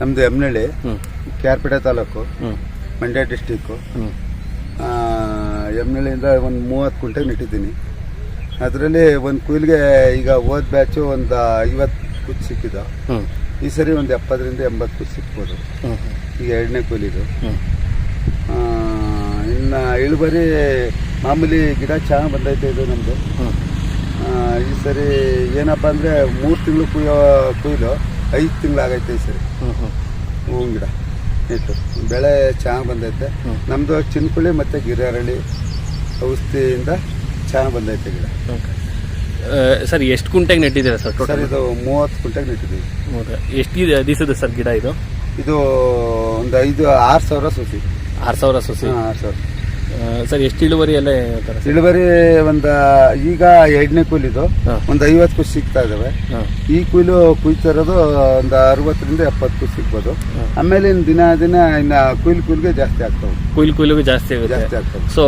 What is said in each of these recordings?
ನಮ್ದು ಎಮ್ನಳ್ಳಿ ಕ್ಯಾರ್ಪೇಟೆ ತಾಲೂಕು ಮಂಡ್ಯ ಡಿಸ್ಟಿಕ್ಕು ಎಮ್ನಳ್ಳಿಯಿಂದ ಒಂದು ಮೂವತ್ತು ಕುಂಟೆಗೆ ನೆಟ್ಟಿದ್ದೀನಿ. ಅದರಲ್ಲಿ ಒಂದು ಕುಯ್ಲಿಗೆ ಈಗ ಹೋದ ಬ್ಯಾಚು ಒಂದು ಐವತ್ತು ಕುಚ್ಚು ಸಿಕ್ಕಿದ್ದು ಈ ಸರಿ ಒಂದು ಎಪ್ಪತ್ತರಿಂದ ಎಂಬತ್ತು ಕುಚ್ಚು ಸಿಕ್ಬೋದು. ಈಗ ಎರಡನೇ ಆ, ಇನ್ನು ಇಳುವರಿ ಮಾಮೂಲಿ ಗಿಡ ಚೆನ್ನಾಗಿ ಬಂದೈತೆ ಇದು ನಮ್ಮದು ಈ ಸರಿ ಏನಪ್ಪ ಅಂದರೆ ಮೂರು ತಿಂಗಳು ಕುಯ್ಯೋ ಕುಯ್ದು ಐದು ತಿಂಗಳಾಗೈತೆ ಈ ಸರಿ. ಹೂವಿನ ಗಿಡ. ಇಟ್ಟು ಬೆಳೆ ಚೆನ್ನಾಗಿ ಬಂದೈತೆ. ನಮ್ಮದು ಚಿನ್ಕುಳಿ ಮತ್ತು ಗಿರಿಯರಳಿ ಔಷಧಿಯಿಂದ ಚೆನ್ನಾಗಿ ಬಂದೈತೆ ಗಿಡ. ಓಕೆ. ಸರ್ ಎಷ್ಟು ಕುಂಟೆಗೆ ನೆಟ್ಟಿದ್ದೀರಾ ಸರ್ ಟೋಟಲ್? ಇದು ಮೂವತ್ತು ಕುಂಟೆಗೆ ನೆಟ್ಟಿದ್ದೀವಿ. ಎಷ್ಟು ದಿವಸದ ಸರ್ ಗಿಡ ಇದು? ಇದು ಒಂದು ಐದು ಆರು ಸಾವಿರ ಸುಸಿ. ಆರು ಸಾವಿರ ಸೊಸಿ. ಹಾಂ ಆರು ಸಾವಿರ. ಸರ್ ಎಷ್ಟು ಇಳುವರಿ ಎಲ್ಲ ಇಳುವರಿ ಒಂದು ಈಗ ಎರಡನೇ ಕೂಲಿದು ಇದು ಒಂದು ಐವತ್ತು ಕುಸಿ ಸಿಗ್ತಾ ಇದಾವೆ. ಈ ಕುಯ್ಲು ಕುಯ್ತಿರೋದು ಒಂದು ಅರವತ್ತರಿಂದ ಎಪ್ಪತ್ತು ಕುಸಿ ಸಿಗ್ಬೋದು. ಆಮೇಲೆ ಇನ್ನು ದಿನ ದಿನ ಇನ್ನು ಕುಯ್ಲು ಕೂಲಿಗೆ ಜಾಸ್ತಿ ಆಗ್ತವೆ. ಕುಯ್ಲು ಕೂಲಿಗೆ ಜಾಸ್ತಿ ಜಾಸ್ತಿ ಆಗ್ತವೆ. ಸೊ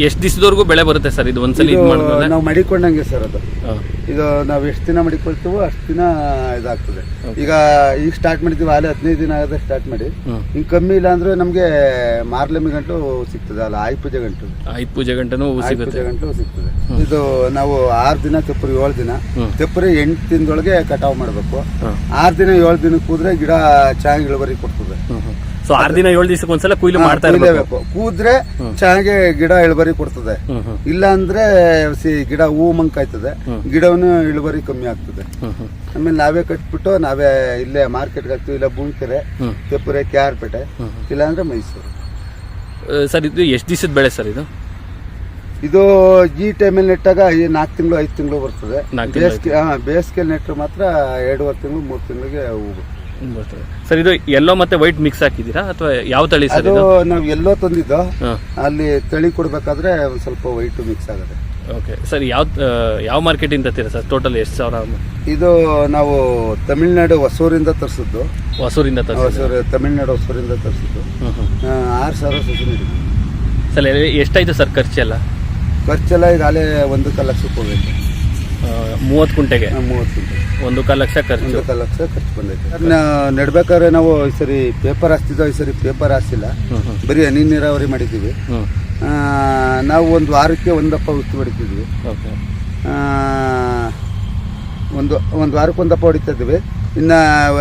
ಎಷ್ಟು ದಿವಸದವರೆಗೂ ಬೆಳೆ ಬರುತ್ತೆ ಸರ್ ಇದು ಒಂದ್ಸಲ ಇದು ನಾವು ಮಡಿಕೊಂಡಂಗೆ ಸರ್ ಅದು. ಹಾಂ. ಇದು ನಾವು ಎಷ್ಟು ದಿನ ಮಡಿಕೊಳ್ತೀವೋ ಅಷ್ಟು ದಿನ ಇದಾಗ್ತದೆ. ಈಗ ಈಗ ಸ್ಟಾರ್ಟ್ ಮಾಡಿದ್ದೀವಿ ಆಲೆ ಹದಿನೈದು ದಿನ ಆಗದೆ ಸ್ಟಾರ್ಟ್ ಮಾಡಿ. ಹಿಂಗೆ ಕಮ್ಮಿ ಇಲ್ಲ ಅಂದ್ರೆ ನಮಗೆ ಮಾರ್ಲಮ್ಮಿ ಗಂಟು ಸಿಗ್ತದೆ ಅಲ್ಲ ಆಯ್ ಪೂಜೆ ಗಂಟು. ಐದು ಪೂಜೆ ಗಂಟೆನೂ ಹೂ ಆಯ್ ಸಿಗುತ್ತೆ. ಪೂಜೆ ಗಂಟು ಸಿಗ್ತದೆ. ಇದು ನಾವು ಆರು ದಿನ ತೆಪ್ಪರಿ ಏಳು ದಿನ. ಹ್ಮ್. ತೆಪ್ಪರಿ ಎಂಟು ದಿನದೊಳಗೆ ಕಟಾವು ಮಾಡಬೇಕು. ಹಾಂ. ಆರು ದಿನ ಏಳು ದಿನಕ್ಕೆ ಕೂದ್ರೆ ಗಿಡ ಚೆನ್ನಾಗಿ ಇಳುವರಿ ಕೊಡ್ತದೆ. ಸೊ ಆರು ದಿನ ಏಳು ದಿವಸಕ್ಕೆ ಒಂದ್ಸಲ ಕುಯ್ಲು ಮಾಡ್ತಾ ಇರಬೇಕು. ಕೂದ್ರೆ ಚೆನ್ನಾಗಿ ಗಿಡ ಇಳುವರಿ ಕೊಡ್ತದೆ. ಇಲ್ಲ ಅಂದ್ರೆ ಗಿಡ ಹೂ ಮಂಕಾಯ್ತದೆ. ಗಿಡವನ್ನು ಇಳುವರಿ ಕಮ್ಮಿ ಆಗ್ತದೆ. ಆಮೇಲೆ ನಾವೇ ಕಟ್ಬಿಟ್ಟು ನಾವೇ ಇಲ್ಲೇ ಮಾರ್ಕೆಟ್ಗೆ ಹಾಕ್ತೀವಿ ಇಲ್ಲ ಬೂಣ್ಕೆರೆ ಕೆ ತೆಪ್ಪುರೆ ಕ್ಯಾರ್ಪೇಟೆ ಇಲ್ಲ ಅಂದ್ರೆ ಮೈಸೂರು. ಸರ್ ಇದು ಎಷ್ಟು ದಿವಸದ ಬೆಳೆ ಸರ್ ಇದು? ಇದು ಈ ಟೈಮಲ್ಲಿ ನೆಟ್ಟಾಗ ಈ ನಾಲ್ಕು ತಿಂಗಳು ಐದು ತಿಂಗಳು ಬರ್ತದೆ. ಬೇಸಿಗೆ ಹಾ ಬೇಸಿಗೆ ನೆಟ್ಟರೆ ಮಾತ್ರ ಎರಡೂವರೆ ತಿಂಗಳು ಮೂರು ತಿಂಗಳಿಗೆ ಹೋಗುತ್ತೆ ಬರ್ತದೆ. ಸರ್ ಇದು ಎಲ್ಲೋ ಮತ್ತೆ ವೈಟ್ ಮಿಕ್ಸ್ ಹಾಕಿದ್ದೀರಾ? ಅಥವಾ ಯಾವ ತಳಿ ಸರ್ ಅದು ಇದು? ನಾವು ಎಲ್ಲೋ ತಂದಿದ್ದು. ಹಾಂ. ಅಲ್ಲಿ ತಳಿ ಕೊಡ್ಬೇಕಾದ್ರೆ ಒಂದ್ ಸ್ವಲ್ಪ ವೈಟ್ ಮಿಕ್ಸ್ ಆಗುತ್ತೆ. ಓಕೆ. ಸರ್ ಯಾವ ಯಾವ ಯಾವ ಮಾರ್ಕೆಟಿಂದ ತೀರಾ ಸರ್? ಟೋಟಲ್ ಎಷ್ಟು ಸಾವಿರ ಇದು ನಾವು ತಮಿಳ್ನಾಡು ಹೊಸೂರಿಂದ ತರಿಸಿದ್ದು. ಹೊಸೂರಿಂದ ತರ್ಸಿ ಹೊಸೂರು ತಮಿಳ್ನಾಡು ಹೊಸೂರಿಂದ ತರಿಸಿದ್ದು. ಆರು ಸಾವಿರ ನೀಡಿದ್ವಿ ಸರ್ ಎ- ಎಷ್ಟಾಯ್ತು ಸರ್ ಖರ್ಚೆಲ್ಲ ಖರ್ಚೆಲ್ಲ ಇದು ಅಲ್ಲೇ ಒಂದು ಕಾಲು ಲಕ್ಷಕ್ಕೆ ಹೋಗೈತೆ ಮೂವತ್ತು ಕುಂಟೆಗೆ? ಮೂವತ್ತು ಕ್ವಿಂಟಲ್. ಒಂದು ಕಾಲು ಲಕ್ಷ ಖರ್ಚು. ಒಂದು ಕಾಲು ಲಕ್ಷ ಖರ್ಚು ಬಂದೈತೆ. ಅದನ್ನ ನೆಡ್ಬೇಕಾದ್ರೆ ನಾವು ಈ ಸರಿ ಪೇಪರ್ ಹಾಸ್ತಿದ್ದೋ ಈ ಸರಿ ಪೇಪರ್ ಹಾಸ್ತಿಲ್ಲ ಬರೀ ಹನಿ ನೀರಾವರಿ ಮಾಡಿದ್ದೀವಿ. ನಾವು ಒಂದು ವಾರಕ್ಕೆ ಒಂದಪ್ಪ ಉತ್ತು ಹೊಡಿತಿದ್ವಿ. ಒಂದು ಒಂದು ವಾರಕ್ಕೆ ಒಂದಪ್ಪ ಹೊಡಿತಾ ಇದ್ವಿ ಇನ್ನು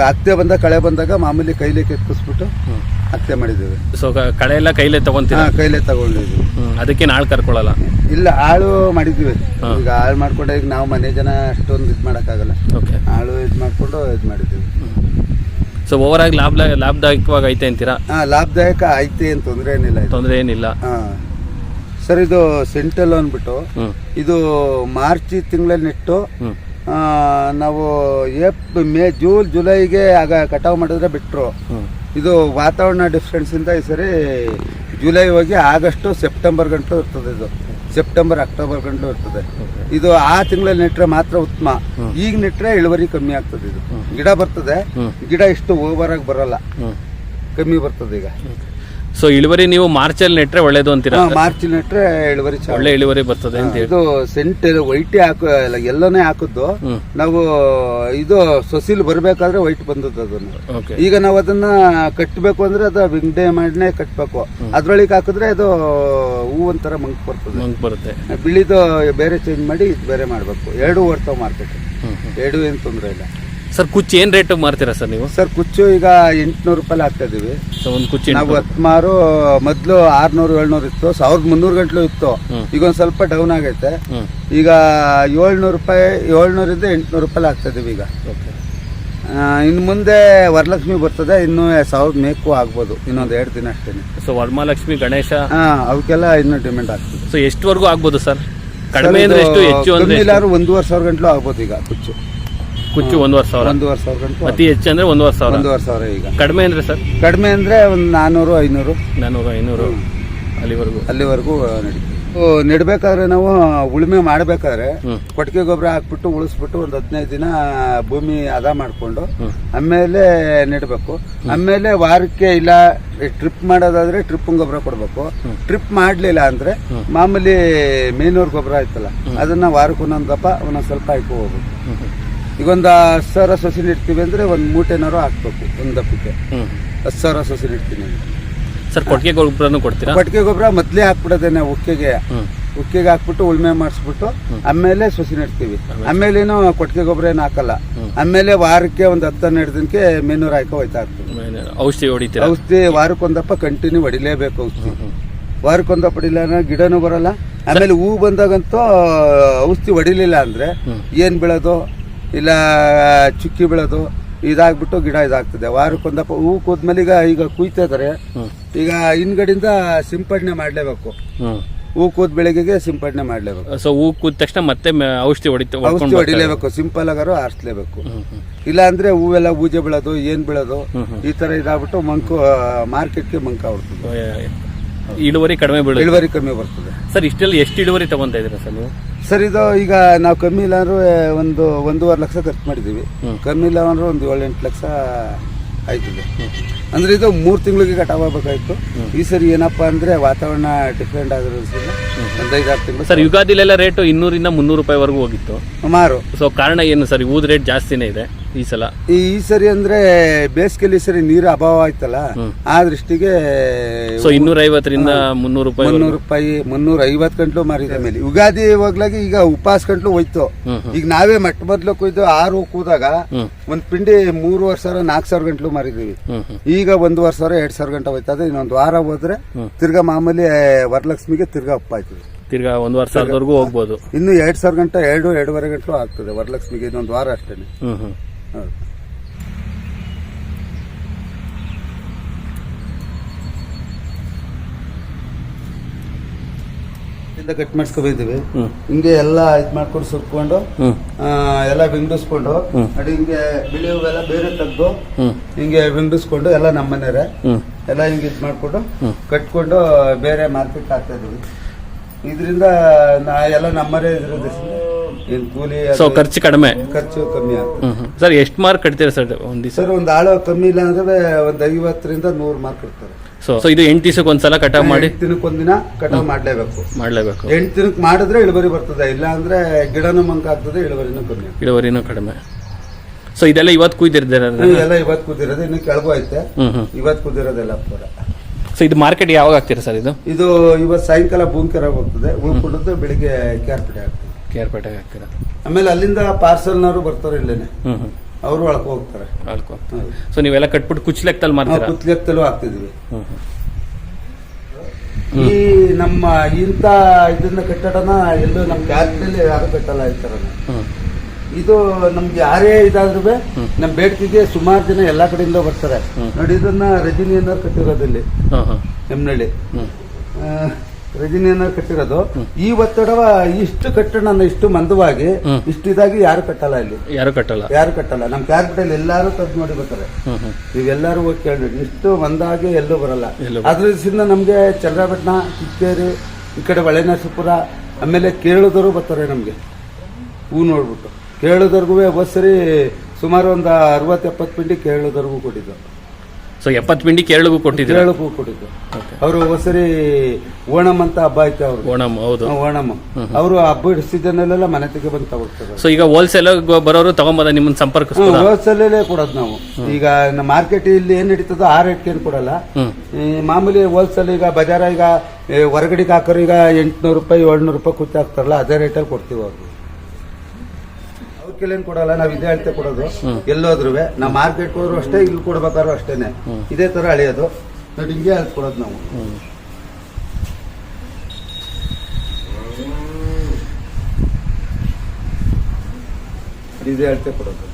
ಹತ್ತೆ ಬಂದಾಗ ಕಳೆ ಬಂದಾಗ ಮಾಮೂಲಿ ಕೈಲಿ ಕೆತ್ತಿಸ್ಬಿಟ್ಟು ಅತ್ತೆ ಹತ್ತೆ ಮಾಡಿದ್ದೀವಿ. ಸೊ ಕಳೆ ಎಲ್ಲ ಕೈಲೇ ತಗೊಂತೀವಿ ಕೈಲೇ ತಗೊಂಡಿದ್ವಿ ಅದಕ್ಕೆ ಆಳು ಕರ್ಕೊಳ್ಳಲ್ಲ ಇಲ್ಲ ಆಳು ಮಾಡಿದ್ದೀವಿ. ಈಗ ಆಳು ಮಾಡ್ಕೊಂಡೆ ಈಗ ನಾವು ಮನೆ ಜನ ಅಷ್ಟೊಂದು ಇದು ಮಾಡೋಕ್ಕಾಗಲ್ಲ. ಓಕೆ ಆಳು ಇದು ಮಾಡಿಕೊಂಡು ಇದು ಮಾಡಿದ್ದೀವಿ. ಸೊ ಓವರ್ ಆಗಿ ಲಾಭ ಲಾಭದಾಯಕವಾಗಿ ಐತೆ ಅಂತೀರಾ? ಹಾಂ ಲಾಭದಾಯಕ ಐತೆ ಏನು ತೊಂದರೆ ಏನಿಲ್ಲ ತೊಂದರೆ ಏನಿಲ್ಲ. ಹಾಂ. ಸರ್ ಇದು ಸೆಂಟಲ್ ಅಂದ್ಬಿಟ್ಟು ಇದು ಮಾರ್ಚ್ ತಿಂಗಳಲ್ಲಿ ನೆಟ್ಟು ನಾವು ಏಪ್ ಮೇ ಜೂನ್ ಜುಲೈಗೆ ಆಗ ಕಟಾವು ಮಾಡಿದ್ರೆ ಬಿಟ್ಟರು ಇದು ವಾತಾವರಣ ಡಿಫ್ರೆನ್ಸಿಂದ ಈ ಸರಿ ಜುಲೈ ಹೋಗಿ ಆಗಸ್ಟು ಸೆಪ್ಟೆಂಬರ್ ಗಂಟು ಇರ್ತದೆ ಇದು. ಸೆಪ್ಟೆಂಬರ್ ಅಕ್ಟೋಬರ್ ಗಂಟು ಇರ್ತದೆ. ಇದು ಆ ತಿಂಗಳಲ್ಲಿ ನೆಟ್ಟರೆ ಮಾತ್ರ ಉತ್ತಮ. ಈಗ ನೆಟ್ಟರೆ ಇಳುವರಿ ಕಮ್ಮಿ ಆಗ್ತದೆ ಇದು. ಗಿಡ ಬರ್ತದೆ. ಗಿಡ ಇಷ್ಟು ಓವರ್ ಆಗಿ ಬರಲ್ಲ. ಕಮ್ಮಿ ಬರ್ತದೆ ಈಗ. ಸೊ ಇಳುವರಿ ನೀವು ಮಾರ್ಚಲ್ಲಿ ನೆಟ್ರೆ ಒಳ್ಳೇದು ಅಂತೀರಾ? ಮಾರ್ಚ್ ನೆಟ್ರೆ ಇಳುವರಿ ಚೆನ್ನಾಗಿ ಒಳ್ಳೆ ಇಳುವರಿ ಬರ್ತದೆ ಅಂತ ಹೇಳಿ. ಇದು ಸೆಂಟ್ ವೈಟೇ ಹಾಕು ಅಲ್ಲ, ಎಲ್ಲನೇ ಹಾಕಿದ್ದು. ನಾವು ಇದು ಸೊಸಿಲ್ ಬರಬೇಕಾದ್ರೆ ವೈಟ್ ಬಂದದ್ದು ಅದನ್ನ. ಓಕೆ ಈಗ ನಾವು ಅದನ್ನ ಕಟ್ಟಬೇಕು ಅಂದ್ರೆ ಅದು ಬಿಂಡೆ ಮಾಡಿನೇ ಕಟ್ಟಬೇಕು ಅದ್ರೊಳಗೆ ಹಾಕಿದ್ರೆ ಅದು ಹೂ ಒಂಥರ ಮಂಕ್ ಬರ್ತದೆ. ಮಂಕ್ ಬರುತ್ತೆ. ಬಿಳಿದು ಬೇರೆ ಚೇಂಜ್ ಮಾಡಿ ಇದು ಬೇರೆ ಮಾಡಬೇಕು. ಎರಡು ಓಡ್ತಾವ ಮಾರ್ಕೆಟ್ ಎರಡು ಏನು ತೊಂದರೆ ಇಲ್ಲ. ಸರ್ ಕುಚ್ಚು ಏನು ರೇಟ್ ಮಾರ್ತೀರಾ ಸರ್ ನೀವು? ಸರ್ ಕುಚ್ಚು ಈಗ ಎಂಟ್ನೂರು ರೂಪಾಯಿ ಹಾಕ್ತಾ ಇದೀವಿ. ಒಂದು ಕುಚ್ಚು ನಾವು ಹತ್ಮಾರು ಮೊದಲು ಆರ್ನೂರು ಏಳ್ನೂರು ಇತ್ತು. ಸಾವಿರದ ಮುನ್ನೂರು ಗಂಟ್ಲು ಇತ್ತು. ಈಗ ಒಂದ್ ಸ್ವಲ್ಪ ಡೌನ್ ಆಗೈತೆ. ಈಗ ಏಳ್ನೂರು ರೂಪಾಯಿ ಏಳ್ನೂರಿಂದ ಎಂಟುನೂರು ರೂಪಾಯಿ ಆಗ್ತಾ ಇದೀವಿ ಈಗ. ಇನ್ನು ಮುಂದೆ ವರಲಕ್ಷ್ಮಿ ಬರ್ತದೆ. ಇನ್ನು ಸಾವಿರದ ಮೇಕು ಆಗ್ಬೋದು. ಇನ್ನೊಂದು ಎರಡು ದಿನ ಅಷ್ಟೇ ಸೊ ವರಮಹಾಲಕ್ಷ್ಮಿ ಗಣೇಶ? ಹಾ ಅವಕ್ಕೆಲ್ಲ ಇನ್ನೂ ಡಿಮ್ಯಾಂಡ್ ಆಗ್ತದೆ. ಸೊ ಎಷ್ಟುವರೆಗೂ ಆಗ್ಬೋದು ಸರ್ ಕಡಿಮೆ ಅಂದ್ರೆ ಎಷ್ಟು ಹೆಚ್ಚು ಅಂದ್ರೆ ಎಷ್ಟು? ಒಂದೂವರೆ ಸಾವಿರ ಗಂಟ್ಲು ಆಗ್ಬೋದು ಈಗ ಕುಚ್ಚು. ಕುಚ್ಚು ಒಂದೂವರೆ ಸಾವಿರ. ಒಂದೂವರೆ ಸಾವಿರ ಗಂಟು ಅತಿ ಹೆಚ್ಚು ಅಂದ್ರೆ ಒಂದೂವರೆ ಸಾವಿರ. ಒಂದೂವರೆ ಸಾವಿರ ಈಗ. ಕಡಿಮೆ ಅಂದ್ರೆ ಸರ್? ಕಡಿಮೆ ಅಂದ್ರೆ ಒಂದು ನಾನ್ನೂರು ಐನೂರು. ನಾನ್ನೂರು ಐನೂರು ಅಲ್ಲಿವರೆಗೂ. ಅಲ್ಲಿವರೆಗೂ ನಡೀತದೆ ಓ, ನೆಡ್ಬೇಕಾದ್ರೆ ನಾವು ಉಳುಮೆ ಮಾಡಬೇಕಾದ್ರೆ ಕೊಟ್ಟಿಗೆ ಗೊಬ್ಬರ ಹಾಕ್ಬಿಟ್ಟು ಉಳಿಸ್ಬಿಟ್ಟು ಒಂದು ಹದಿನೈದು ದಿನ ಭೂಮಿ ಹದ ಮಾಡಿಕೊಂಡು. ಆಮೇಲೆ ನೆಡಬೇಕು. ಆಮೇಲೆ ವಾರಕ್ಕೆ ಇಲ್ಲ ಟ್ರಿಪ್ ಮಾಡೋದಾದ್ರೆ ಟ್ರಿಪ್ ಗೊಬ್ಬರ ಕೊಡಬೇಕು. ಟ್ರಿಪ್ ಮಾಡಲಿಲ್ಲ ಅಂದ್ರೆ ಮಾಮೂಲಿ ಮೇನೂರು ಗೊಬ್ಬರ ಆಯ್ತಲ್ಲ ಅದನ್ನ ವಾರಕ್ಕೆ ಒಂದೊಂದಪ್ಪ ಒಂದೊಂದ್ ಒಂದೊಂದು ಸ್ವಲ್ಪ ಹಾಕಿ ಹೋಗ್ಬೇಕು. ಈಗ ಒಂದು ಹತ್ತು ಸಾವಿರ ಸೊಸೆ ಇಡ್ತೀವಿ ಅಂದ್ರೆ ಒಂದು ಮೂಟೆನಾರು ಹಾಕ್ಬೇಕು ಒಂದು ದಪ್ಪಕ್ಕೆ. ಹತ್ತು ಸಾವಿರ ಸೊಸೆ ಇಡ್ತೀನಿ ಸರ್ ಕೊಟ್ಟಿಗೆ ಗೊಬ್ಬರನು ಕೊಡ್ತೀರಾ? ಕೊಟ್ಟಿಗೆ ಗೊಬ್ಬರ ಮೊದಲೇ ಹಾಕ್ಬಿಡೋದೇನೆ ಉಕ್ಕೆಗೆ. ಉಕ್ಕಿಗೆ ಹಾಕ್ಬಿಟ್ಟು ಉಳ್ಮೆ ಮಾಡಿಸ್ಬಿಟ್ಟು ಆಮೇಲೆ ಸೊಸಿ ನೆಡ್ತೀವಿ ಆಮೇಲೇನು ಕೊಟ್ಟಿಗೆ ಗೊಬ್ಬರ ಏನು ಹಾಕಲ್ಲ. ಆಮೇಲೆ ವಾರಕ್ಕೆ ಒಂದು ಹತ್ತು ಹನ್ನೆರಡು ದಿನಕ್ಕೆ ಮೇನೂರು ಹಾಕೋ ಹೋಯ್ತಾ ಇರ್ತೀವಿ. ಔಷಧಿ ಹೊಡಿತೀವಿ ಔಷಧಿ ವಾರಕ್ಕೊಂದಪ್ಪ ಕಂಟಿನ್ಯೂ ಹೊಡಿಲೇಬೇಕು ಔಷಧಿ. ವಾರಕ್ಕೊಂದಪ್ಪ ಹೊಡಿಲ್ಲ ಗಿಡನೂ ಬರಲ್ಲ. ಆಮೇಲೆ ಹೂ ಬಂದಾಗಂತೂ ಔಷಧಿ ಹೊಡಿಲಿಲ್ಲ ಅಂದ್ರೆ ಏನು ಬೀಳೋದು? ಇಲ್ಲ ಚುಕ್ಕಿ ಬೀಳೋದು ಇದಾಗ್ಬಿಟ್ಟು ಗಿಡ ಇದಾಗ್ತದೆ. ವಾರಕ್ಕೊಂದಪ್ಪ ಹೂ ಕೂದ್ಮೇಲೆ ಈಗ ಈಗ ಕುಯ್ತಾ ಇದಾರೆ. ಈಗ ಹಿಂದ್ಗಡೆಯಿಂದ ಸಿಂಪಡಣೆ ಮಾಡ್ಲೇಬೇಕು. ಹೂ ಕೂದ್ ಬೆಳಗ್ಗೆಗೆ ಸಿಂಪಡಣೆ ಮಾಡ್ಲೇಬೇಕು. ಸೊ ಹೂ ಕೂದ ತಕ್ಷಣ ಮತ್ತೆ ಮ- ಔಷಧಿ ಹೊಡಿತ ಔಷಧಿ ಹೊಡಿಲೇಬೇಕು ಸಿಂಪಲ್ ಆಗಾರು ಆರಿಸ್ಲೇಬೇಕು. ಇಲ್ಲ ಅಂದ್ರೆ ಹೂವೆಲ್ಲ ಪೂಜೆ ಬೀಳೋದು ಏನ್ ಬೀಳೋದು ಈ ತರ ಇದಾಗ್ಬಿಟ್ಟು ಮಂಕು ಮಾರ್ಕೆಟ್ಗೆ ಮಂಕ ಆಗ್ಬಿಡ್ತದೆ ಇಳುವರಿ ಕಡಿಮೆ ಬೀಳುತ್ತೆ. ಇಳುವರಿ ಕಮ್ಮಿ ಬರ್ತದೆ. ಸರ್ ಇಷ್ಟೆಲ್ಲ ಎಷ್ಟು ಇಳುವರಿ ತಗೊಂತ ಇದ್ದೀರಾ ಸರ್ ನೀವು? ಸರ್ ಇದು ಈಗ ನಾವು ಕಮ್ಮಿ ಇಲ್ಲ ಅಂದ್ರೆ ಒಂದು ಒಂದೂವರೆ ಲಕ್ಷ ಖರ್ಚು ಮಾಡಿದ್ದೀವಿ. ಕಮ್ಮಿ ಇಲ್ಲ ಅಂದ್ರೆ ಒಂದು ಏಳು ಎಂಟು ಲಕ್ಷ ಆಯ್ತದೆ. ಅಂದ್ರೆ ಇದು ಮೂರು ತಿಂಗಳಿಗೆ ಕಟಾವ್ ಆಗ್ಬೇಕಾಯ್ತು. ಈ ಸರಿ ಏನಪ್ಪಾ ಅಂದ್ರೆ ವಾತಾವರಣ ಡಿಫ್ರೆಂಟ್ ಆಗಿರೋದ್ರಿಂದ ಒಂದು ಐದಾರು ತಿಂಗಳು ಸರ್ ಯುಗಾದಿಲೆಲ್ಲ ರೇಟು ಇನ್ನೂರಿಂದ ಮುನ್ನೂರು ರೂಪಾಯಿವರೆಗೂ ಹೋಗಿತ್ತು. ಮಾರು. ಸೊ ಕಾರಣ ಏನು ಸರ್? ಊದ್ ರೇಟ್ ಜಾಸ್ತಿನೇ ಇದೆ. ಈ ಸಲ? ಈ ಈ ಸರಿ ಅಂದ್ರೆ ಬೇಸಿಗೆಲಿ ಈ ಸರಿ ನೀರು ಅಭಾವ ಆಯ್ತಲ್ಲ ಆ ದೃಷ್ಟಿಗೆ ಸೊ ಇನ್ನೂರ ಐವತ್ತರಿಂದ ಮುನ್ನೂರು ರೂಪಾಯಿ ಮುನ್ನೂರು ರೂಪಾಯಿ ಮುನ್ನೂರ ಐವತ್ತು ಗಂಟ್ಲು ಮಾರಿದ ಮೇಲೆ. ಯುಗಾದಿ ಹೋಗ್ಲಾಗಿ ಈಗ ಉಪವಾಸ ಗಂಟ್ಲು ಹೋಯ್ತು. ಈಗ ನಾವೇ ಮಟ್ಟ ಮೊದ್ಲು ಕೊಯ್ದು ಆರು ಕೂದಾಗ ಒಂದ್ ಪಿಂಡಿ ಮೂರುವರೆ ಸಾವಿರ ನಾಲ್ಕು ಸಾವಿರ ಗಂಟ್ಲು ಮಾರಿದೀವಿ. ಈಗ ಒಂದೂವರೆ ಸಾವಿರ ಎರಡ್ ಸಾವಿರ ಗಂಟೆ ಹೋಯ್ತದೆ ಇನ್ನೊಂದು ವಾರ ಹೋದ್ರೆ ತಿರ್ಗಾ ಮಾಮೂಲಿ ವರಲಕ್ಷ್ಮಿಗೆ ತಿರ್ಗಾ ಅಪ್ಪ ಆಯ್ತದೆ ತಿರ್ಗಾ ಒಂದುವರೆ ಸಾವಿರದವರೆಗೂ ಹೋಗ್ಬೋದು. ಇನ್ನು ಎರಡ್ ಸಾವಿರ ಗಂಟೆ ಎರಡು ಎರಡೂವರೆ ಗಂಟಲು ಆಗ್ತದೆ ವರಲಕ್ಷ್ಮಿಗೆ ಇನ್ನೊಂದು ವಾರ ಹ್ಮ್. ಹೌದು. ಇಂದ ಕಟ್ ಮಾಡಿಸ್ಕೊಬಿದ್ದೀವಿ. ಹಿಂಗೆ ಎಲ್ಲ ಇದ್ ಮಾಡ್ಕೊಂಡು ಸುರ್ಕೊಂಡು ಎಲ್ಲ ವಿಂಗಡಿಸ್ಕೊಂಡು ಅಡಿ ಹಿಂಗೆ ಬಿಳಿ ಹೂವೆಲ್ಲ ಬೇರೆ ತೆಗ್ದು ಹಿಂಗೆ ವಿಂಗಡಿಸ್ಕೊಂಡು ಎಲ್ಲ ನಮ್ಮ ಮನೆಯವರೇ ಎಲ್ಲ ಹಿಂಗೆ ಇದು ಮಾಡ್ಕೊಂಡು ಕಟ್ಕೊಂಡು ಬೇರೆ ಮಾರ್ಕೆಟ್ ಹಾಕ್ತಾ ಇದೀವಿ. ಇದರಿಂದ ನಾ ಎಲ್ಲ ನಮ್ಮರೇ ಇದ್ರದ್ದು ಏನ್ ಕೂಲಿ ಅದು ಸೊ ಖರ್ಚು ಕಡಿಮೆ. ಖರ್ಚು ಕಮ್ಮಿ ಆಗ್ತದೆ ಹ್ಮ್ ಹ್ಮ್. ಸರ್ ಎಷ್ಟು ಮಾರ್ಕ್ ಕಟ್ತೀರಾ ಸರ್ ಒಂದ್ ದಿವಸ? ಸರ್ ಒಂದು ಆಳು ಕಮ್ಮಿ ಇಲ್ಲ ಅಂದ್ರೆ ಒಂದು ಐವತ್ತರಿಂದ ನೂರು ಮಾರ್ಕ್ ಇರ್ತಾರೆ ಸೊ ಸೊ ಇದು ಎಂಟು ದಿವಸಕ್ಕೆ ಒಂದ್ಸಲ ಕಟಾವ್ ಮಾಡಿ? ಎಂಟು ದಿನಕ್ಕೆ ಒಂದಿನ ಕಟಾವ್ ಮಾಡ್ಲೇಬೇಕು. ಮಾಡ್ಲೇಬೇಕು. ಎಂಟು ದಿನಕ್ಕೆ ಮಾಡಿದ್ರೆ ಇಳುವರಿ ಬರ್ತದೆ ಇಲ್ಲ ಅಂದ್ರೆ ಗಿಡನೂ ಮಂಕ ಆಗ್ತದೆ ಇಳುವರಿನೂ ಕಮ್ಮಿ ಆಗ್ತದೆ. ಇಳುವರಿನೂ ಕಡಿಮೆ. ಸೊ ಇದೆಲ್ಲ ಇವತ್ತು ಕುಯ್ದಿರ್ತೀರ ಎಲ್ಲ ಇವತ್ತು ಕುದಿರೋದು ಇನ್ನು ಕೆಳಗೂ ಐತೆ. ಹ್ಮ್ ಹ್ಮ್. ಇವತ್ತು ಕುದಿರೋದೆಲ್ಲ ಪೂರ. ಸೊ ಇದು ಮಾರ್ಕೆಟ್ ಯಾವಾಗ ಆಗ್ತೀರಾ ಸರ್ ಇದು? ಇದು ಇವತ್ತು ಸಾಯಂಕಾಲ ಭೂಂಕರ ಹೋಗ್ತದೆ. ಉಳ್ಕೊಂಡದ್ದು ಬೆಳಿಗ್ಗೆ ಕ್ಯಾರ್ಪೇಟೆ ಆಗ್ತದೆ ಕೇರ್ಪೇಟೆಗೆ ಹಾಕ್ತೀರಾ? ಆಮೇಲೆ ಅಲ್ಲಿಂದ ಪಾರ್ಸಲ್ನವರು ಬರ್ತಾರೆ ಇಲ್ಲೇನೆ. ಅವರು ಒಳಗೆ ಹೋಗ್ತಾರೆ. ಅಳ್ಕೊ ಸೊ ನೀವೆಲ್ಲ ಕಟ್ಬಿಟ್ಟು ಕುಚ್ ಲೆಕ್ಕದಲ್ಲಿ ನಾವು ಮಾಡ್ತೀರಾ ಕುತ್ಲೆತ್ತಲೂ ಹಾಕ್ತಿದ್ವಿ ಈ ನಮ್ಮ ಇಂಥ ಇದನ್ನ ಕಟ್ಟಡನ ಎಲ್ಲೂ ನಮ್ಮ ಕ್ಯಾರ್ಪೇಟೆಲಿ ಯಾರು ಕಟ್ಟಲ್ಲ ಈ ಥರನ. ಇದು ನಮ್ಗೆ ಯಾರೇ ಇದಾದ್ರೂ ನಮ್ ಬೇಡಿಕೆಗೆ ಸುಮಾರು ಜನ ಎಲ್ಲಾ ಕಡೆಯಿಂದ ಬರ್ತಾರೆ. ನೋಡಿ ಇದನ್ನ ರಜನಿ ಅನ್ನೋರು ಕಟ್ಟಿರೋದಲ್ಲಿ. ಹಾಂ ಹಾಂ ಎಮ್ನಳ್ಳಿ. ಆ, ರಜನಿ ಅನ್ನೋರು ಕಟ್ಟಿರೋದು ಈ ಒತ್ತಡವ ಇಷ್ಟು ಕಟ್ಟಣ ಇಷ್ಟು ಮಂದವಾಗಿ ಇಷ್ಟು ಇದಾಗಿ ಯಾರು ಕಟ್ಟಲ್ಲ ಇಲ್ಲಿ? ಯಾರು ಕಟ್ಟಲ್ಲ. ಯಾರು ಕಟ್ಟಲ್ಲ. ನಮ್ ಕ್ಯಾಪಿಟಲ್ ಎಲ್ಲಾರು ತದ್ ನೋಡಿ ಬರ್ತಾರೆ ನೀವೆಲ್ಲರೂ ಹೋಗಿ ಕೇಳಿ ಇಷ್ಟು ಮಂದಾಗಿ ಎಲ್ಲೂ ಬರಲ್ಲ. ಅದ್ರ ಅದ್ರಿಂದ ನಮ್ಗೆ ಚಂದ್ರಪಟ್ಟಣ ಚಿಕ್ಕೇರಿ ಈ ಕಡೆ ಹೊಳೆನರಸೀಪುರ ಆಮೇಲೆ ಕೇರಳದವರು ಬರ್ತಾರೆ ನಮ್ಗೆ. ಹೂ ನೋಡ್ಬಿಟ್ಟು. ಕೇಳುದವ್ರಿಗೂ ಸರಿ ಸುಮಾರು ಒಂದು ಅರವತ್ತು ಎಪ್ಪತ್ತು ಪಿಂಡಿ ಕೇಳುದವ್ರಿಗೂ ಕೊಟ್ಟಿದ್ದು. ಸೊ ಎಪ್ಪತ್ತು ಪಿಂಡಿ ಕೇರಳಗೂ ಕೊಟ್ಟಿದ್ದೀರಾ? ಕೇಳಕ್ಕೂ ಕೊಟ್ಟಿದ್ದು. ಅವರು ಹೊಸರಿ ಓಣಂ ಅಂತ ಹಬ್ಬ ಐತೆ ಅವರು ಓಣಂ ಹೌದು. ಓಣಂ. ಅವರು ಹಬ್ಬ ಸೀಸನಲ್ಲೆಲ್ಲ ಮನೆ ತೆಗೆ ಬಂದು ತಗೊಳ್ತಾರೆ. ಸೊ ಈಗ ಹೋಲ್ಸೇಲ್ ಬರೋರು ತಗೊಂಬೋದ ನಿಮ್ಮನ್ನ ಸಂಪರ್ಕ ಹೋಲ್ಸೇಲೇ ಕೊಡೋದು ನಾವು. ಈಗ ನಮ್ಮ ಮಾರ್ಕೆಟ್ ಇಲ್ಲಿ ಏನ್ ನಡೀತದೋ ಆ ರೇಟ್ಗೆ ಏನು ಕೊಡಲ್ಲ. ಈ ಮಾಮೂಲಿ ಹೋಲ್ಸೇಲ್ ಈಗ ಬಜಾರ ಈಗ ಹೊರಗಡೆಗೆ ಹಾಕೋರು ಈಗ ಎಂಟ್ನೂರು ರೂಪಾಯಿ ಏಳ್ನೂರು ರೂಪಾಯಿ ಕುಚ್ಚು ಹಾಕ್ತಾರಲ್ಲ ಅದೇ ರೇಟಲ್ಲಿ ಕೊಡ್ತೀವಿ ಅವ್ರಿಗೆ ಅವ್ರ ಕೈಲೇನು ಕೊಡಲ್ಲ ನಾವು ಇದೇ ಅಳತೆ ಕೊಡೋದು. ಎಲ್ಲೋದ್ರು ನಾವು ಮಾರ್ಕೆಟ್ ಹೋದ್ರು ಅಷ್ಟೇ ಇಲ್ಲಿ ಕೊಡ್ಬೇಕಾದ್ರು ಅಷ್ಟೇನೆ. ಇದೇ ತರ ಅಳೆಯೋದು. ನೋಡಿ ಹಿಂಗೆ ಅಳ್ತೆ ಕೊಡೋದು ನಾವು. ಇದೇ ಅಳತೆ ಕೊಡೋದು.